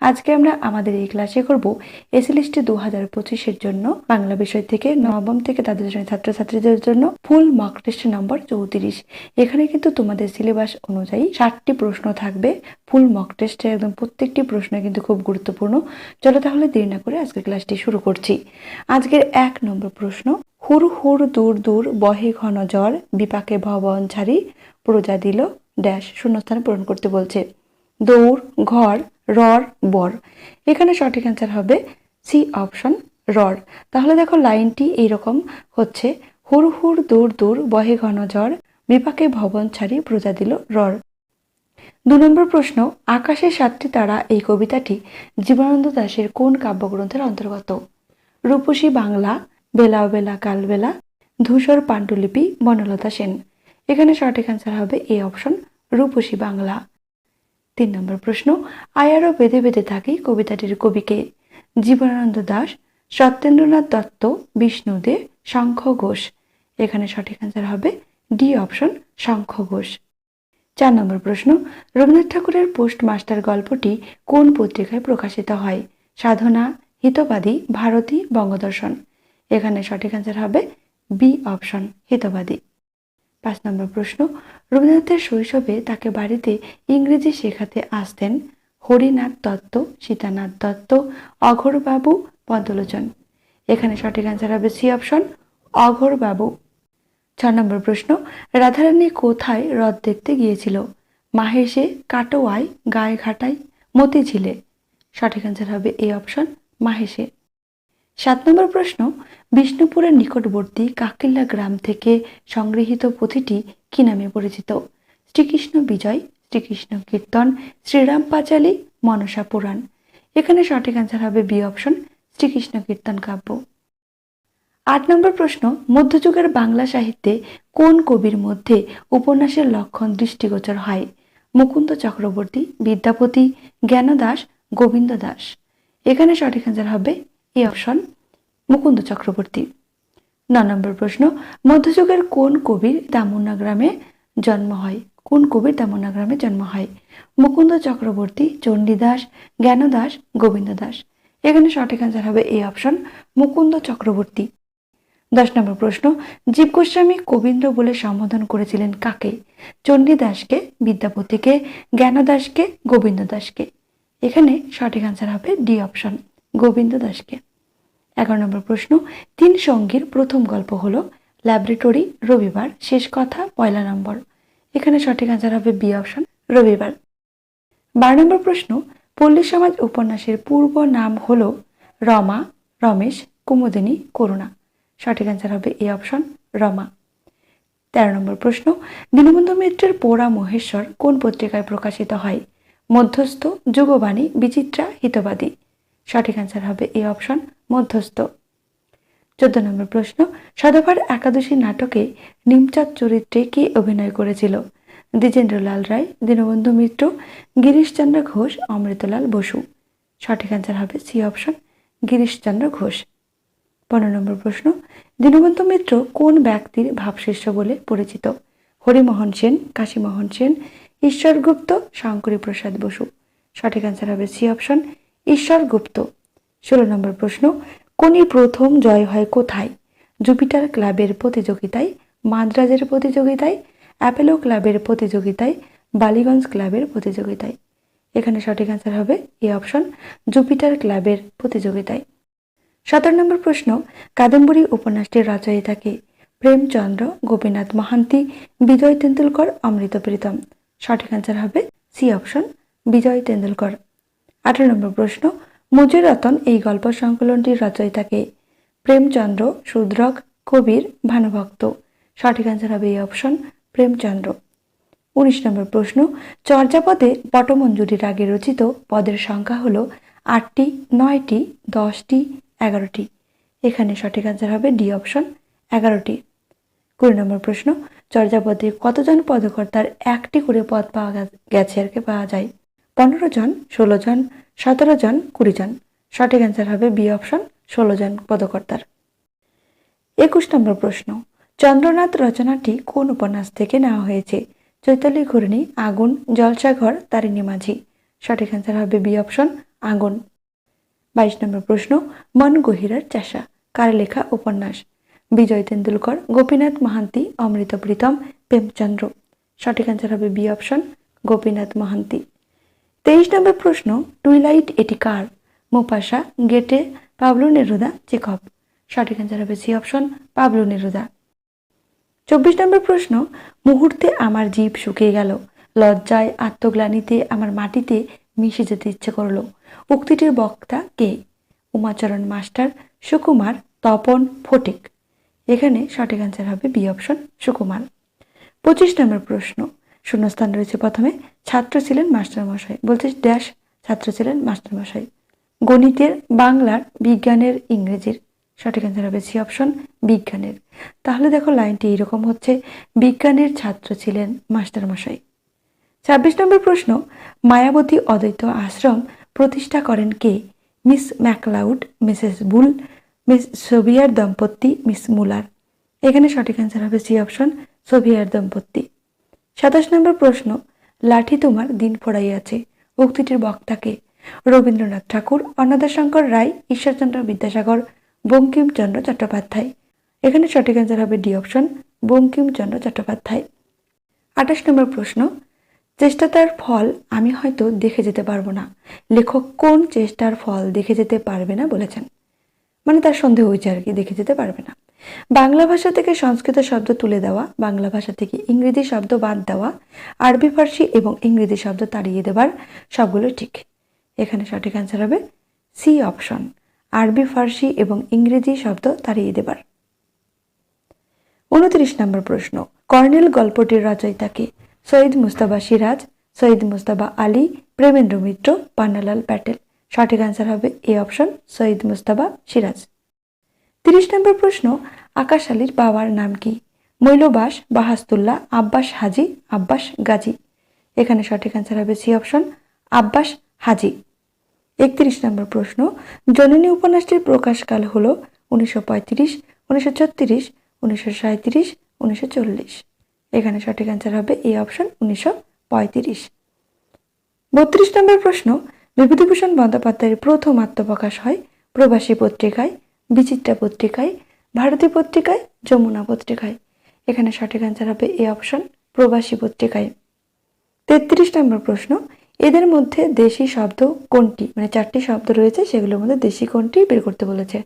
আজকে আমরা আমাদের এই ক্লাসে করব এসএলএসটি দু হাজার পঁচিশের জন্য বাংলা বিষয় থেকে নবম থেকে দ্বাদশ শ্রেণির ছাত্রছাত্রীদের জন্য ফুল মক টেস্ট নম্বর চৌত্রিশ। এখানে কিন্তু তোমাদের সিলেবাস অনুযায়ী ষাটটি প্রশ্ন থাকবে। ফুল মক টেস্টে একদম প্রত্যেকটি প্রশ্ন কিন্তু খুব গুরুত্বপূর্ণ। চলো তাহলে দেরি না করে আজকের ক্লাসটি শুরু করছি। আজকের এক নম্বর প্রশ্ন, হুর হুর দূর দূর বহে ঘন জ্বর বিপাকে ভবন ছাড়ি, প্রজা দিল ড্যাশ শূন্যস্থান পূরণ করতে বলছে। দৌড়, ঘর রর, বর। এখানে সঠিক অ্যান্সার হবে সি অপশন রর। তাহলে দেখো লাইনটি এইরকম হচ্ছে হুর হুর দূর দূর বহে ঘন জ্বর বিপাকে ভবন ছাড়ি প্রজা দিল রর। দু নম্বর প্রশ্ন, আকাশের সাতটি তারা এই কবিতাটি জীবনানন্দ দাশের কোন কাব্যগ্রন্থের অন্তর্গত? রূপসী বাংলা বেলা বেলা কালবেলা ধূসর পাণ্ডুলিপি বনলতা সেন। এখানে সঠিক অ্যান্সার হবে এ অপশন, রূপসী বাংলা। তিন নম্বর প্রশ্ন আয়ারও বেঁধে বেঁধে থাকি কবিতাটির কবিকে। জীবনানন্দ দাস সত্যেন্দ্রনাথ দত্ত, বিষ্ণু বিষ্ণুদে শঙ্খ ঘোষ। এখানে সঠিক অ্যান্সার হবে ডি অপশন শঙ্খ ঘোষ। চার নম্বর প্রশ্ন, রবীন্দ্রনাথ ঠাকুরের পোস্ট মাস্টার গল্পটি কোন পত্রিকায় প্রকাশিত হয়? সাধনা, হিতবাদী, ভারতী, বঙ্গদর্শন। এখানে সঠিক অ্যান্সার হবে বি অপশন, হিতবাদী। পাঁচ নম্বর প্রশ্ন, রবীন্দ্রনাথের শৈশবে তাকে বাড়িতে ইংরেজি শেখাতে আসতেন হরিনাথ দত্ত, সীতানাথ দত্ত, অঘোরবাবু পদ্মলোচন এখানে সঠিক অ্যান্সার হবে সি অপশন অঘোরবাবু। ছ নম্বর প্রশ্ন, রাধারানী কোথায় হ্রদ দেখতে গিয়েছিল? মাহেশে, কাটোয়ায় গায়ে ঘাটায় মতিঝিলে। সঠিক অ্যান্সার হবে এ অপশন মাহেশে। সাত নম্বর প্রশ্ন বিষ্ণুপুরের নিকটবর্তী কাকিল্লা গ্রাম থেকে সংগৃহীত পুঁথিটি কি নামে পরিচিত? শ্রীকৃষ্ণ বিজয়, শ্রীকৃষ্ণ কীর্তন, শ্রীরাম পাঁচালী, মনসা পুরাণ। এখানে সঠিক অ্যান্সার হবে বি অপশন শ্রীকৃষ্ণ কীর্তন কাব্য। আট নম্বর প্রশ্ন, মধ্যযুগের বাংলা সাহিত্যে কোন কবির মধ্যে উপন্যাসের লক্ষণ দৃষ্টিগোচর হয়? মুকুন্দ চক্রবর্তী, বিদ্যাপতি, জ্ঞানদাস, গোবিন্দ দাস। এখানে সঠিক অ্যান্সার হবে এই অপশন মুকুন্দ চক্রবর্তী। ন, নম্বর প্রশ্ন, মধ্যযুগের কোন কবির দামুন্না গ্রামে জন্ম হয়? কোন কবির দামুন্না গ্রামে জন্ম হয়? মুকুন্দ চক্রবর্তী চণ্ডীদাস জ্ঞানদাস গোবিন্দ দাস। এখানে সঠিক অ্যান্সার হবে এই অপশন মুকুন্দ চক্রবর্তী। দশ নম্বর প্রশ্ন, জীব গোস্বামী কবীন্দ্র বলে সম্বোধন করেছিলেন কাকে? চণ্ডীদাসকে বিদ্যাপতিকে জ্ঞানদাসকে গোবিন্দ দাসকে। এখানে সঠিক অ্যান্সার হবে ডি অপশন গোবিন্দ দাসকে। এগারো নম্বর প্রশ্ন, তিন সঙ্গীর প্রথম গল্প হল ল্যাবরেটরি রবিবার, শেষ কথা, পয়লা নম্বর। এখানে সঠিক অ্যান্সার হবে বি অপশন রবিবার। বারো নম্বর প্রশ্ন, পল্লী সমাজ উপন্যাসের পূর্ব নাম হল, রমা, রমেশ, কুমুদিনী, করুণা। সঠিক অ্যান্সার হবে এ অপশন রমা। তেরো নম্বর প্রশ্ন, দীনবন্ধু মিত্রের পোড়া মহেশ্বর কোন পত্রিকায় প্রকাশিত হয়? মধ্যস্থ, যুগবাণী, বিচিত্রা, হিতবাদী। সঠিক অ্যান্সার হবে এ অপশন মধ্যস্থ। চোদ্দ নম্বর প্রশ্ন সদাভার একাদশী নাটকে নিমচাঁদ চরিত্রে কে অভিনয় করেছিল? দ্বিজেন্দ্রলাল রায়, দীনবন্ধু মিত্র, গিরিশচন্দ্র ঘোষ, অমৃতলাল বসু। সঠিক অ্যান্সার হবে সি অপশন গিরিশচন্দ্র ঘোষ। পনেরো নম্বর প্রশ্ন, দীনবন্ধু মিত্র কোন ব্যক্তির ভাবশিষ্য বলে পরিচিত? হরিমোহন সেন, কাশীমোহন সেন, ঈশ্বরগুপ্ত শঙ্করী প্রসাদ বসু। সঠিক অ্যান্সার হবে সি অপশন ঈশ্বর গুপ্ত। ষোলো নম্বর প্রশ্ন কোনই প্রথম জয় হয় কোথায়? জুপিটার ক্লাবের প্রতিযোগিতায়, মাদ্রাজের প্রতিযোগিতায়, অ্যাপেলো ক্লাবের প্রতিযোগিতায়, বালিগঞ্জ ক্লাবের প্রতিযোগিতায়। এখানে সঠিক অ্যান্সার হবে এ অপশন জুপিটার ক্লাবের প্রতিযোগিতায়। সতেরো নম্বর প্রশ্ন, কাদম্বরী উপন্যাসটির রচয়িতাকে প্রেমচন্দ্র, গোপীনাথ মহান্তি, বিজয় তেন্ডুলকর, অমৃত প্রীতম। সঠিক অ্যান্সার হবে সি অপশন বিজয় তেন্ডুলকর। আঠারো নম্বর প্রশ্ন, মুজির রতন এই গল্প সংকলনটির রচয়িতাকে প্রেমচন্দ্র শূদ্রক কবির, ভানুভক্ত। সঠিক অ্যান্সার হবে এই অপশন প্রেমচন্দ্র। উনিশ নম্বর প্রশ্ন, চর্যাপদে পটমঞ্জুরির আগে রচিত পদের সংখ্যা হল আটটি, নয়টি, দশটি, এগারোটি। এখানে সঠিক অ্যান্সার হবে ডি অপশন এগারোটি। কুড়ি নম্বর প্রশ্ন, চর্যাপদে কতজন পদকর্তার একটি করে পদ পাওয়া গেছে আর কি পাওয়া যায়? পনেরো জন, ষোলো জন, সতেরো জন, কুড়ি জন। সঠিক অ্যান্সার হবে বি অপশন ষোলো জন পদকর্তার। একুশ নম্বর প্রশ্ন, চন্দ্রনাথ রচনাটি কোন উপন্যাস থেকে নেওয়া হয়েছে? চৈতালি ঘূর্ণি, আগুন জলসাঘর তারিণী মাঝি। সঠিক অ্যান্সার হবে বি অপশন আগুন। বাইশ নম্বর প্রশ্ন, মন গহিরার চাষা, কার লেখা উপন্যাস? বিজয় তেন্ডুলকর, গোপীনাথ মাহান্তি, অমৃত প্রীতম, প্রেমচন্দ্র। সঠিক অ্যান্সার হবে বি অপশন গোপীনাথ মাহান্তি। তেইশ নম্বর প্রশ্ন, টুইলাইট এটি কার? Maupassant, Goethe, Pablo Neruda Chekhov সঠিক অ্যান্সার হবে সি অপশন, পাবলু নেরুদা। চব্বিশ নম্বর প্রশ্ন, মুহূর্তে আমার জীব শুকিয়ে গেল। লজ্জায়, আত্মগ্লানিতে, আমার মাটিতে মিশে যেতে ইচ্ছে করল। উক্তিটির বক্তা কে? উমাচরণ মাস্টার সুকুমার তপন ফটিক। এখানে সঠিক অ্যান্সার হবে বি অপশন, সুকুমার। পঁচিশ নম্বর প্রশ্ন, শূন্যস্থান রয়েছে প্রথমে। ছাত্র ছিলেন মাস্টারমশাই বলছে ড্যাশ ছাত্র ছিলেন মাস্টারমশাই গণিতের, বাংলার, বিজ্ঞানের, ইংরেজির সঠিক অ্যান্সার হবে সি অপশন বিজ্ঞানের। তাহলে দেখো লাইনটি এরকম হচ্ছে, বিজ্ঞানের ছাত্র ছিলেন মাস্টারমশাই ছাব্বিশ নম্বর প্রশ্ন, মায়াবতী অদ্বৈত আশ্রম প্রতিষ্ঠা করেন কে? Miss MacLeod, Mrs Bull, Miss Sevier দম্পতি, মিস মুলার। এখানে সঠিক অ্যান্সার হবে সি অপশন সোভিয়ার দম্পতি। সাতাশ নম্বর প্রশ্ন লাঠি তোমার দিন ফোড়াইয়াছে। উক্তিটির বক্তাকে রবীন্দ্রনাথ ঠাকুর, অন্নদাশঙ্কর রায়, ঈশ্বরচন্দ্র বিদ্যাসাগর, বঙ্কিমচন্দ্র চট্টোপাধ্যায়। এখানে সঠিক অ্যান্সার হবে ডি অপশন বঙ্কিমচন্দ্র চট্টোপাধ্যায়। আঠাশ নম্বর প্রশ্ন চেষ্টাটার ফল আমি হয়তো দেখে যেতে পারব না। লেখক কোন চেষ্টার ফল দেখে যেতে পারবে না? বলেছেন। মানে তার সন্দেহ হয়েছে আর কি, দেখে যেতে পারবে না। বাংলা ভাষা থেকে সংস্কৃত শব্দ তুলে দেওয়া, বাংলা ভাষা থেকে ইংরেজি শব্দ বাদ দেওয়া, আরবি, ফার্সি এবং ইংরেজি শব্দ তাড়িয়ে দেবার সবগুলো ঠিক। এখানে সঠিক অ্যান্সার হবে সি অপশন আরবি, ফার্সি এবং ইংরেজি শব্দ তাড়িয়ে দেবার। উনত্রিশ নম্বর প্রশ্ন, কর্নেল গল্পটির রচয়িতাকে সৈয়দ মুস্তাবা সিরাজ, সৈয়দ মুস্তাবা আলী, প্রেমেন্দ্র মিত্র, পান্নালাল প্যাটেল। সঠিক অ্যান্সার হবে এ অপশন সৈয়দ মুস্তাবা সিরাজ। তিরিশ নম্বর প্রশ্ন, আকাশ আলীর বাবার নাম কি? মৈলবাস, বাহাস্তুল্লাহ, আব্বাস হাজি, আব্বাস গাজী। এখানে সঠিক অ্যান্সার হবে সি অপশন আব্বাস হাজি। একত্রিশ নম্বর প্রশ্ন, জননী উপন্যাসটির প্রকাশকাল হল উনিশশো পঁয়ত্রিশ, উনিশশো ছত্রিশ, উনিশশো সাঁত্রিশ উনিশশো চল্লিশ। এখানে সঠিক অ্যান্সার হবে এই অপশন উনিশশো পঁয়ত্রিশ। বত্রিশ নম্বর প্রশ্ন, বিভূতিভূষণ বন্দ্যোপাধ্যায়ের প্রথম আত্মপ্রকাশ হয় প্রবাসী পত্রিকায়। বিচিত্রা পত্রিকায়, ভারতী পত্রিকায়, যমুনা পত্রিকায়। এখানে সঠিক অ্যান্সার হবে এ অপশন প্রবাসী পত্রিকায়। তেত্রিশ নম্বর প্রশ্ন, এদের মধ্যে দেশি শব্দ কোনটি? মানে চারটি শব্দ রয়েছে, সেগুলোর মধ্যে দেশি কোনটি বের করতে বলেছে?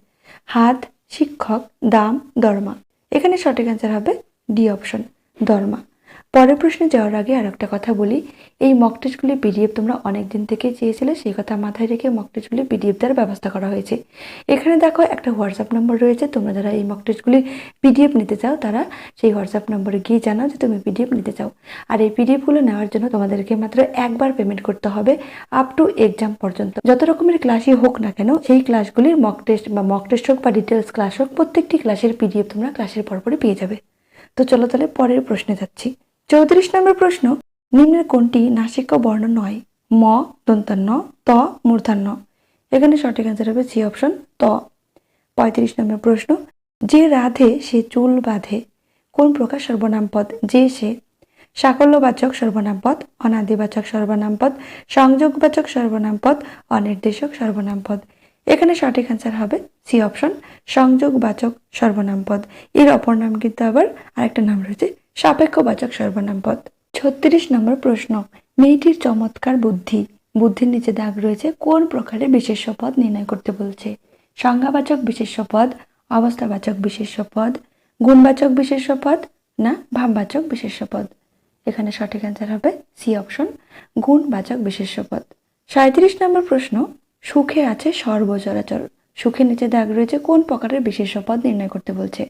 হাত, শিক্ষক, দাম, দরমা। এখানে সঠিক অ্যান্সার হবে ডি অপশন দরমা। পরের প্রশ্নে যাওয়ার আগে আর একটা কথা বলি। এই মক টেস্টগুলি পিডিএফ তোমরা অনেক দিন থেকে চেয়েছিলে, সেই কথা মাথায় রেখে মক টেস্টগুলি পিডিএফ দ্বারা ব্যবস্থা করা হয়েছে। এখানে দেখো একটা হোয়াটসঅ্যাপ নম্বর রয়েছে, তোমরা যারা এই মক টেস্টগুলি পিডিএফ নিতে চাও, তারা সেই হোয়াটসঅ্যাপ নম্বরে গিয়ে জানাও যে তুমি পিডিএফ নিতে চাও। আর এই পিডিএফগুলো নেওয়ার জন্য তোমাদেরকে মাত্র একবার পেমেন্ট করতে হবে আপ টু এক্সাম পর্যন্ত। যত রকমের ক্লাসই হোক না কেন, সেই ক্লাসগুলির মক টেস্ট বা মক টেস্ট হোক বা ডিটেলস ক্লাস হোক, প্রত্যেকটি ক্লাসের পিডিএফ তোমরা ক্লাসের পরপরই পেয়ে যাবে। তো চলো তাহলে পরের প্রশ্নে যাচ্ছি। চৌত্রিশ নম্বর প্রশ্ন, নিম্নের কোনটি নাসিক বর্ণ নয়? ম দন্তান্ন ত, মূর্ধান্য। এখানে সঠিক অ্যান্সার হবে সি অপশন ত। পঁয়ত্রিশ নম্বর প্রশ্ন, যে রাধে সে চুল বাঁধে, কোন প্রকার সর্বনাম পদ? যে সে সাকল্যবাচক সর্বনাম পদ, অনাদিবাচক সর্বনাম পদ, সংযোগবাচক সর্বনাম পদ, অনির্দেশক সর্বনাম পদ। এখানে সঠিক অ্যান্সার হবে সি অপশন, সংযোগবাচক সর্বনাম পদ। এর অপর নাম কিন্তু আবার আরেকটা নাম রয়েছে সাপেক্ষবাচক সর্বনাম পদ। ছত্রিশ নম্বর প্রশ্ন, মেয়েটির চমৎকার বুদ্ধি। বুদ্ধির নিচে দাগ রয়েছে, কোন প্রকারের বিশেষ্য পদ নির্ণয় করতে বলছে? সংজ্ঞাবাচক বিশেষ্য পদ, অবস্থাবাচক বিশেষ্য পদ, গুণবাচক বিশেষ্য পদ না ভাববাচক বিশেষ্য পদ? এখানে সঠিক অ্যান্সার হবে সি অপশন, গুণবাচক বিশেষ্য পদ। সাঁত্রিশ নম্বর প্রশ্ন, সুখে আছে সর্বচরাচর। সুখের নিচে দাগ রয়েছে, কোন প্রকারের বিশেষ্য পদ নির্ণয় করতে বলছে?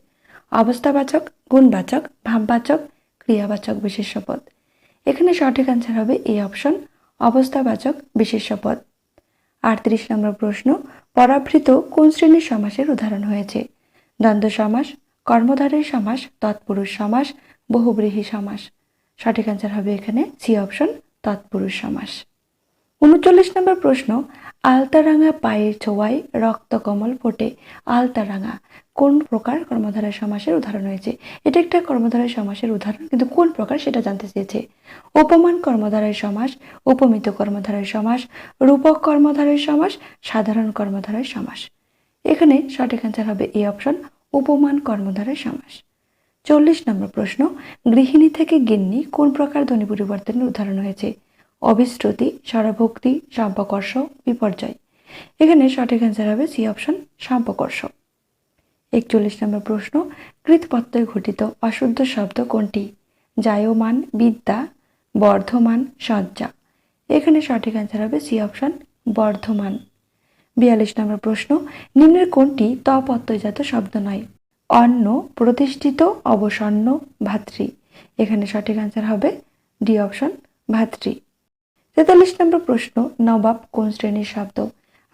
অবস্থাবাচক, গুণবাচক, ভাববাচক, ক্রিয়াবাচক বিশেষ্য পদ এখানে সঠিক অ্যান্সার হবে এই অপশন অবস্থাবাচক বিশেষ্য পদ আটত্রিশ নম্বর প্রশ্ন পরাবৃত কোন শ্রেণির সমাসের উদাহরণ হয়েছে? দ্বন্দ্ব সমাস, কর্মধারের সমাস, তৎপুরুষ সমাস, বহুব্রীহি সমাস। সঠিক অ্যান্সার হবে এখানে সি অপশন তৎপুরুষ সমাস। উনচল্লিশ নম্বর প্রশ্ন আলতারাঙা পায়ের ছোঁয়ায় রক্তকমল ফোটে আলতারাঙা কোন প্রকার কর্মধারয় সমাসের উদাহরণ হয়েছে? এটা একটা কর্মধারয় সমাসের উদাহরণ, কিন্তু কোন প্রকার সেটা জানতে চেয়েছে? উপমান কর্মধারয় সমাস, উপমিত কর্মধারয় সমাস, রূপক কর্মধারয় সমাস, সাধারণ কর্মধারয় সমাস। এখানে সঠিক অ্যান্সার হবে এই অপশন উপমান কর্মধারয় সমাস। চল্লিশ নম্বর প্রশ্ন, গৃহিণী থেকে গিন্নি কোন প্রকার ধ্বনি পরিবর্তনের উদাহরণ হয়েছে? অবিশ্রুতি স্বরভক্তি সম্পকর্ষ, বিপর্যয়। এখানে সঠিক অ্যান্সার হবে সি অপশন সম্পকর্ষ। একচল্লিশ নম্বর প্রশ্ন কৃতপত্তয় ঘটিত অশুদ্ধ শব্দ কোনটি? জায়মান, বিদ্যা, বর্ধমান সজ্জা এখানে সঠিক অ্যান্সার হবে সি অপশন বর্ধমান। বিয়াল্লিশ নম্বর প্রশ্ন, নিম্নের কোনটি তপত্যজাত শব্দ নয়? অন্ন, প্রতিষ্ঠিত, অবসন্ন, ভাতৃ। এখানে সঠিক অ্যান্সার হবে ডি অপশন ভাতৃ। তেতাল্লিশ নম্বর প্রশ্ন, নবাব কোন শ্রেণির শব্দ?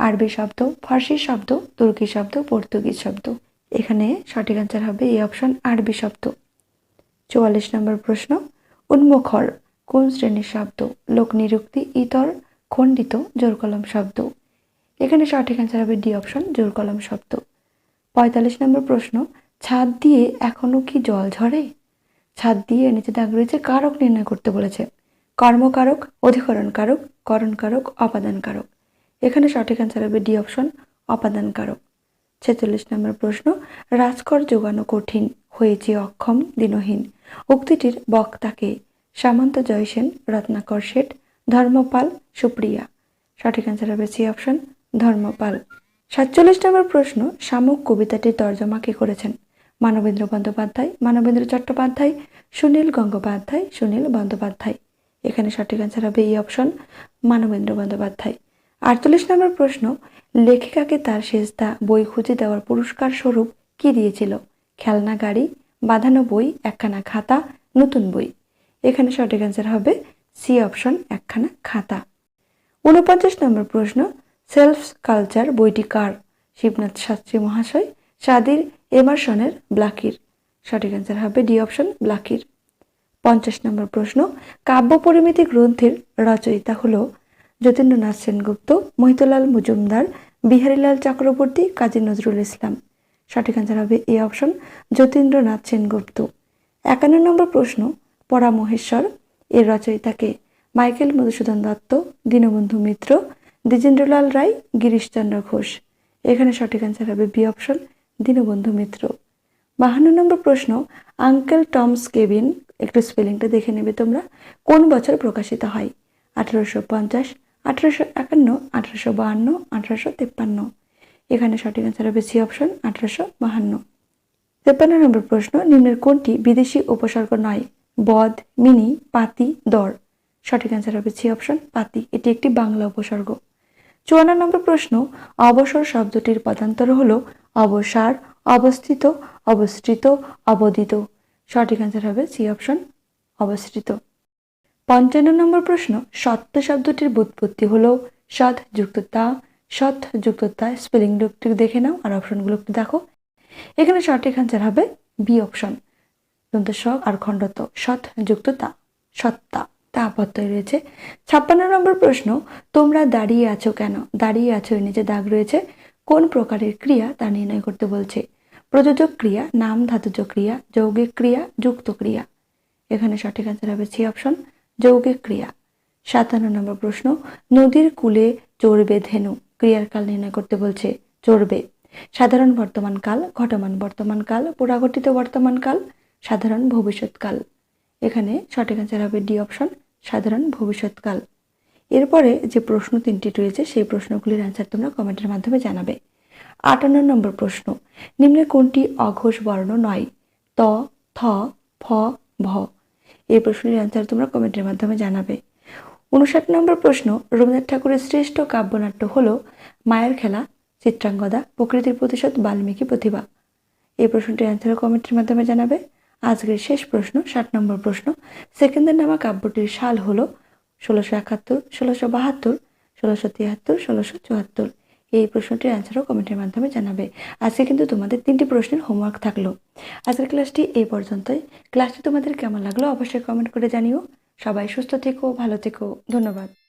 আরবি শব্দ, ফার্সি শব্দ, তুর্কি শব্দ, পর্তুগিজ শব্দ। এখানে সঠিক অ্যান্সার হবে এই অপশন আরবি শব্দ। চুয়াল্লিশ নম্বর প্রশ্ন, উন্মুখর কোন শ্রেণির শব্দ? লোক নিরুক্তি, ইতর, খণ্ডিত, জোরকলম শব্দ। এখানে সঠিক অ্যান্সার হবে ডি অপশন জোরকলম শব্দ। পঁয়তাল্লিশ নম্বর প্রশ্ন, ছাদ দিয়ে এখনও কি জল ঝরে? ছাদ দিয়ে নিচে দাগ রয়েছে কারক নির্ণয় করতে বলেছে? কর্মকারক অধিকরণ কারক করণ কারক এখানে সঠিক অ্যান্সার হবে ডি অপশন অপাদান কারক ছেচল্লিশ নম্বর প্রশ্ন, রাজকর যোগানো কঠিন, হয়েছে অক্ষম, দিনহীন। উক্তিটির বক্তাকে সামন্ত জয়সেন রত্নাকর শেঠ, ধর্মপাল সুপ্রিয়া। সঠিক অ্যান্সার হবে সি অপশন ধর্মপাল। সাতচল্লিশ নম্বর প্রশ্ন, শামুক কবিতাটির তর্জমা কে করেছেন? মানবেন্দ্র বন্দ্যোপাধ্যায়, মানবেন্দ্র চট্টোপাধ্যায়, সুনীল গঙ্গোপাধ্যায়, সুনীল বন্দ্যোপাধ্যায়। এখানে সঠিক অ্যান্সার হবে এই অপশন। মানবেন্দ্র বন্দ্যোপাধ্যায়। আটচল্লিশ নম্বর প্রশ্ন, লেখিকাকে তার শেষদা বই খুঁজে দেওয়ার পুরস্কার স্বরূপ কি দিয়েছিল? খেলনা, গাড়ি, বাঁধানো বই, একখানা খাতা, নতুন বই। এখানে সঠিক অ্যান্সার হবে সি অপশন, একখানা খাতা। উনপঞ্চাশ নম্বর প্রশ্ন, সেলফ কালচার বইটি কার? শিবনাথ শাস্ত্রী মহাশয়, সাদির এমারসনের ব্লাকির। সঠিক অ্যান্সার হবে ডি অপশন, ব্লাকির। পঞ্চাশ নম্বর প্রশ্ন কাব্য পরিমিতি গ্রন্থের রচয়িতা হল যতীন্দ্রনাথ সেনগুপ্ত, মহিতলাল মজুমদার, বিহারীলাল চক্রবর্তী, কাজী নজরুল ইসলাম। সঠিক অ্যান্সার হবে এ অপশন যতীন্দ্রনাথ সেনগুপ্ত। একান্ন নম্বর প্রশ্ন পরা মহেশ্বর এর রচয়িতাকে মাইকেল মধুসূদন দত্ত, দীনবন্ধু মিত্র, দ্বিজেন্দ্রলাল রায়, গিরিশচন্দ্র ঘোষ। এখানে সঠিক অ্যান্সার হবে বি অপশন দীনবন্ধু মিত্র। বাহান্ন নম্বর প্রশ্ন, আঙ্কেল টমস কেবিন একটু স্পেলিংটা দেখে নেবে তোমরা। কোন বছর প্রকাশিত হয়? আঠারোশো পঞ্চাশ, আঠারোশো একান্ন, আঠারোশো বাহান্ন, আঠারোশো তেপ্পান্ন। এখানে সঠিক অ্যান্সার হবে সি অপশন আঠারোশো বাহান্ন। তেপ্পান্ন নম্বর প্রশ্ন, নিম্নের কোনটি বিদেশি উপসর্গ নয়? বদ মিনি, পাতি দর সঠিক অ্যান্সার হবে সি অপশন পাতি। এটি একটি বাংলা উপসর্গ। চুয়ান্ন নম্বর প্রশ্ন, অবসর শব্দটির পদান্তর হলো অবসার, অবস্থিত অবস্থিত অবদিত। সঠিক অ্যান্সার হবে সি অপশন অবস্থিত। পঞ্চান্ন নম্বর প্রশ্ন, সত্য শব্দটির বুৎপত্তি হলো সৎ যুক্ত তা সৎ যুক্ত তা স্পেলিং একটু দেখে নাও আর অপশনগুলো একটু দেখো। এখানে সঠিক অ্যান্সার হবে বি অপশন দন্ত আর খণ্ডত, সৎ যুক্ত তা সত্তা। তা আপত্তয় রয়েছে। ছাপ্পান্ন নম্বর প্রশ্ন, তোমরা দাঁড়িয়ে আছো কেন? দাঁড়িয়ে আছো এর নিচে দাগ রয়েছে। কোন প্রকারের ক্রিয়া তা নির্ণয় করতে বলছে? প্রযোজক ক্রিয়া নাম ধাতুজ ক্রিয়া যৌগিক ক্রিয়া যুক্ত ক্রিয়া এখানে সঠিক অ্যান্সার হবে সি অপশন যৌগিক ক্রিয়া সাতান্ন নম্বর প্রশ্ন, নদীর কূলে চড়বে ধেনু, ক্রিয়ার কাল নির্ণয় করতে বলছে, চড়বে। সাধারণ বর্তমান কাল, ঘটমান বর্তমান কাল পুরাগঠিত বর্তমান কাল, সাধারণ ভবিষ্যৎকাল এখানে সঠিক অ্যান্সার হবে ডি অপশন সাধারণ ভবিষ্যৎকাল এরপরে যে প্রশ্ন তিনটি রয়েছে, সেই প্রশ্নগুলির অ্যান্সার তোমরা কমেন্টের মাধ্যমে জানাবে। আটান্ন নম্বর প্রশ্ন। নিম্নে কোনটি অঘোষ বর্ণ নয়? ত, থ, ফ, ভ। এই প্রশ্নের অ্যান্সার তোমরা কমেন্টের মাধ্যমে জানাবে। উনষাট নম্বর প্রশ্ন, রবীন্দ্রনাথ ঠাকুরের শ্রেষ্ঠ কাব্যনাট্য হল মায়ের খেলা, চিত্রাঙ্গদা, প্রকৃতির প্রতিশোধ, বাল্মীকি প্রতিভা এই প্রশ্নটির অ্যান্সার কমেন্টের মাধ্যমে জানাবে। আজকের শেষ প্রশ্ন, ষাট নম্বর প্রশ্ন। সেকেন্দের নামা কাব্যটির সাল হল ষোলোশো একাত্তর, ষোলোশো বাহাত্তর, ষোলোশো তিয়াত্তর ষোলোশো চুয়াত্তর। এই প্রশ্নটির অ্যান্সারও কমেন্টের মাধ্যমে জানাবে। আজকে কিন্তু তোমাদের তিনটি প্রশ্নের হোমওয়ার্ক থাকল। আজকের ক্লাসটি এই পর্যন্তই। ক্লাসটি তোমাদের কেমন লাগল অবশ্যই কমেন্ট করে জানিও। সবাই সুস্থ থেকো, ভালো থেকো। ধন্যবাদ।